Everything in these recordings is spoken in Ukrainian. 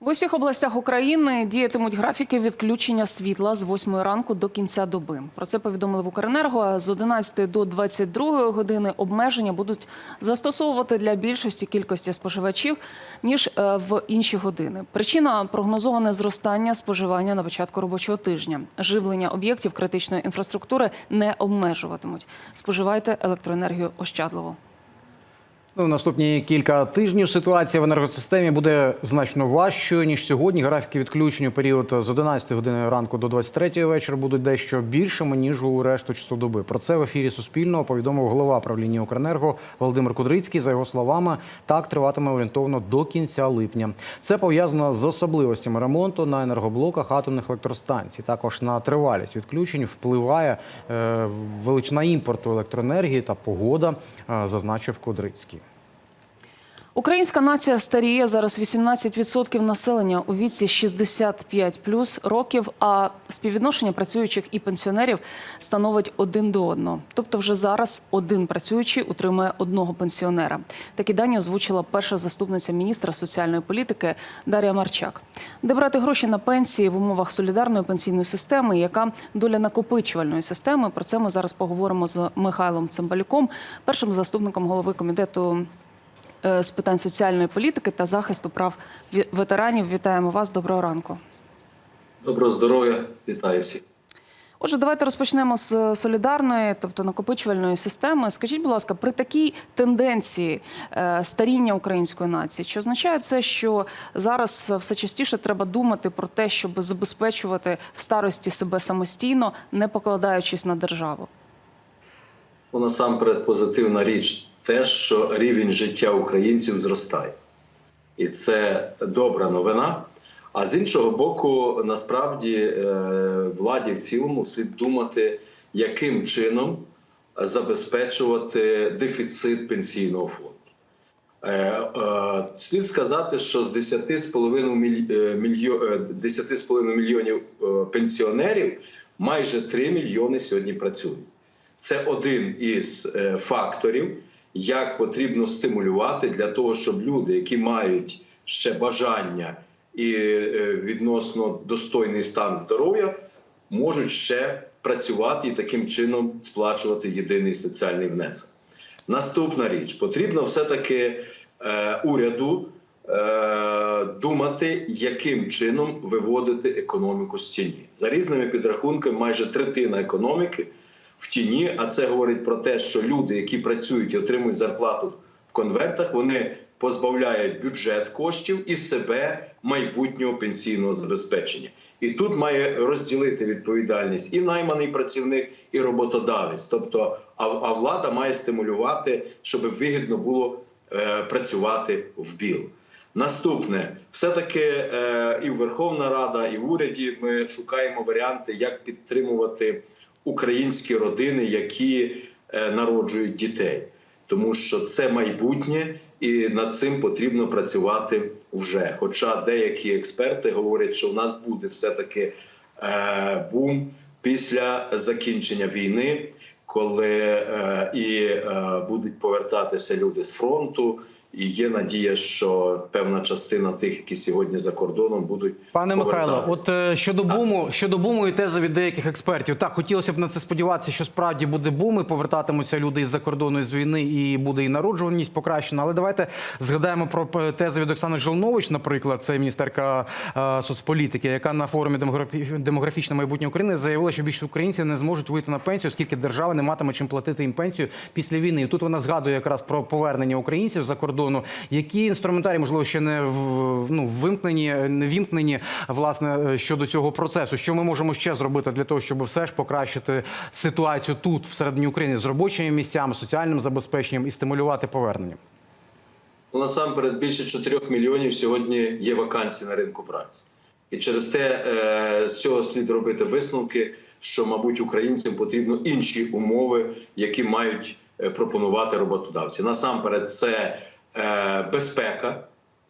В усіх областях України діятимуть графіки відключення світла з 8 ранку до кінця доби. Про це повідомили в Укренерго. З 11 до 22 години обмеження будуть застосовувати для більшості кількості споживачів ніж е, в інші години. Причина прогнозоване зростання споживання на початку робочого тижня. Живлення об'єктів критичної інфраструктури не обмежуватимуть. Споживайте електроенергію ощадливо. Ну, наступні кілька тижнів ситуація в енергосистемі буде значно важчою ніж сьогодні. Графіки відключень у період з 11 години ранку до 23 вечора будуть дещо більшими ніж у решту часу доби. Про це в ефірі Суспільного повідомив голова правління Укренерго Володимир Кудрицький. За його словами, так триватиме орієнтовно до кінця липня. Це пов'язано з особливостями ремонту на енергоблоках атомних електростанцій. Також на тривалість відключень впливає е, величина імпорту електроенергії та погода, е, зазначив Кудрицький. Українська нація старіє зараз 18% населення у віці 65 плюс років, а співвідношення працюючих і пенсіонерів становить один до одного. Тобто, вже зараз один працюючий утримує одного пенсіонера. Такі дані озвучила перша заступниця міністра соціальної політики Дар'я Марчак. Де брати гроші на пенсії в умовах солідарної пенсійної системи, яка доля накопичувальної системи? Про це ми зараз поговоримо з Михайлом Цимбалюком, першим заступником голови комітету з питань соціальної політики та захисту прав ветеранів. Вітаємо вас. Доброго ранку. Доброго здоров'я, вітаю всіх. Отже, давайте розпочнемо з солідарної, тобто накопичувальної системи. Скажіть, будь ласка, при такій тенденції е, старіння української нації, чи означає це, що зараз все частіше треба думати про те, щоб забезпечувати в старості себе самостійно, не покладаючись на державу? Ну, насамперед, позитивна річ те, що рівень життя українців зростає. І це добра новина. А з іншого боку, насправді е, владі в цілому слід думати, яким чином забезпечувати дефіцит пенсійного фонду. Е, е, Слід сказати, що з 10,5 е, мільйо- е, 10,5 мільйонів пенсіонерів майже 3 мільйони сьогодні працюють. Це один із факторів, як потрібно стимулювати для того, щоб люди, які мають ще бажання і е, відносно достойний стан здоров'я, можуть ще працювати і таким чином сплачувати єдиний соціальний внесок. Наступна річ потрібно все-таки е, уряду е, думати, яким чином виводити економіку з тіні. За різними підрахунками, майже третина економіки в тіні. А це говорить про те, що люди, які працюють і отримують зарплату в конвертах, вони позбавляють бюджет коштів і себе майбутнього пенсійного забезпечення. І тут має розділити відповідальність і найманий працівник, і роботодавець. Тобто, а, а влада має стимулювати, щоб вигідно було е, працювати в біл. Наступне, все-таки е, і Верховна Рада, і в уряді ми шукаємо варіанти, як підтримувати українські родини, які е, народжують дітей, тому що це майбутнє, і над цим потрібно працювати вже. Хоча деякі експерти говорять, що в нас буде все-таки е, бум після закінчення війни, коли е, і е, будуть повертатися люди з фронту. І є надія, що певна частина тих, які сьогодні за кордоном, будуть Пане Михайло, от е, щодо буму, щодо буму і тези від деяких експертів, так хотілося б на це сподіватися, що справді буде бум і повертатимуться люди із-за кордону з війни, і буде і народжуваність покращена. Але давайте згадаємо про тези від Оксани Жолнович, наприклад, це міністерка е, соцполітики, яка на форумі демографі... демографічне майбутнє України заявила, що більше українців не зможуть вийти на пенсію, оскільки держава не матиме чим платити їм пенсію після війни. І тут вона згадує якраз про повернення українців за кордону. Які інструментарії, можливо, ще не ну, вимкнені, не вімкнені власне щодо цього процесу. Що ми можемо ще зробити для того, щоб все ж покращити ситуацію тут, всередині України, з робочими місцями, соціальним забезпеченням і стимулювати повернення? Ну, насамперед більше 4 мільйонів сьогодні є вакансій на ринку праці. І через те е, з цього слід робити висновки, що, мабуть, українцям потрібно інші умови, які мають е, пропонувати роботодавці. Насамперед, це е, безпека,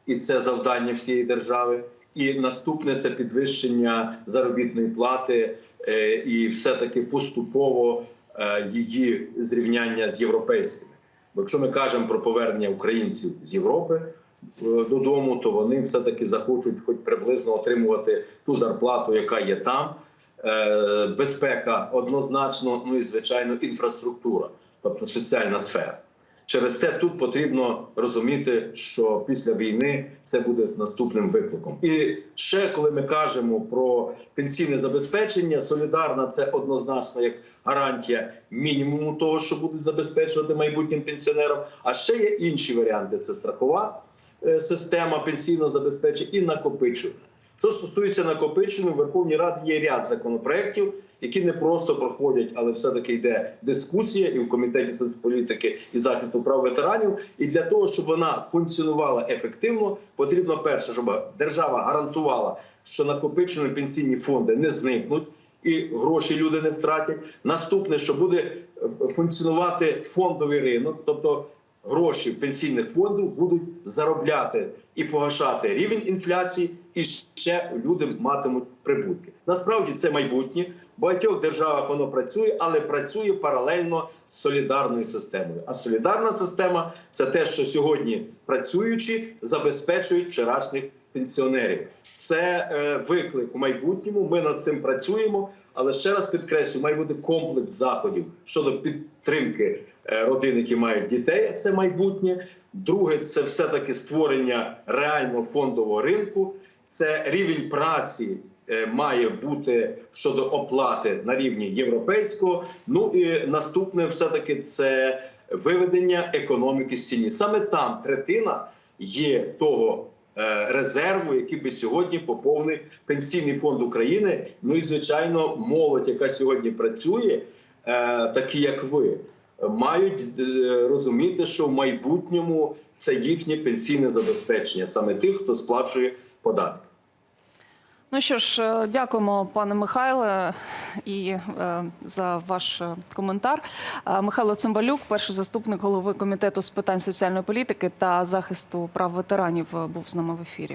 і це завдання всієї держави. І наступне це підвищення заробітної плати, е, і все-таки поступово е, її зрівняння з європейськими. Бо якщо ми кажемо про повернення українців з Європи, додому, то вони все-таки захочуть хоч приблизно отримувати ту зарплату, яка є там. Е, Безпека однозначно, ну і звичайно, інфраструктура, тобто соціальна сфера. Через те тут потрібно розуміти, що після війни це буде наступним викликом. І ще коли ми кажемо про пенсійне забезпечення, солідарна це однозначно як гарантія мінімуму того, що будуть забезпечувати майбутнім пенсіонерам. А ще є інші варіанти: це страхова е, система пенсійного забезпечення і накопичувальна. Що стосується накопичення, в Верховній Раді є ряд законопроєктів, які не просто проходять, але все-таки йде дискусія і в комітеті соцполітики і захисту прав ветеранів. І для того, щоб вона функціонувала ефективно, потрібно перше, щоб держава гарантувала, що накопичені пенсійні фонди не зникнуть. І гроші люди не втратять. Наступне, що буде функціонувати фондовий ринок, тобто гроші пенсійних фондів будуть заробляти і погашати рівень інфляції, і ще люди матимуть прибутки. Насправді це майбутнє. Багатьох державах воно працює, але працює паралельно з солідарною системою. А солідарна система це те, що сьогодні працюючі забезпечують вчорашніх пенсіонерів. Це е, виклик у майбутньому. Ми над цим працюємо. Але ще раз підкреслю, має бути комплекс заходів щодо підтримки е, родин, які мають дітей. Це майбутнє. Друге, це все таки створення реального фондового ринку. Це рівень праці має бути щодо оплати на рівні європейського. Ну і наступне, все таки, це виведення економіки з ціні. Саме там третина є того е, резерву, який би сьогодні поповнив пенсійний фонд України. Ну і звичайно, молодь, яка сьогодні працює, е, такі як ви, мають е, розуміти, що в майбутньому це їхнє пенсійне забезпечення, саме тих, хто сплачує податки. Ну що ж, е, дякуємо, пане Михайле, і е, за ваш е, коментар. Е, Михайло Цимбалюк, перший заступник голови комітету з питань соціальної політики та захисту прав ветеранів, був з нами в ефірі.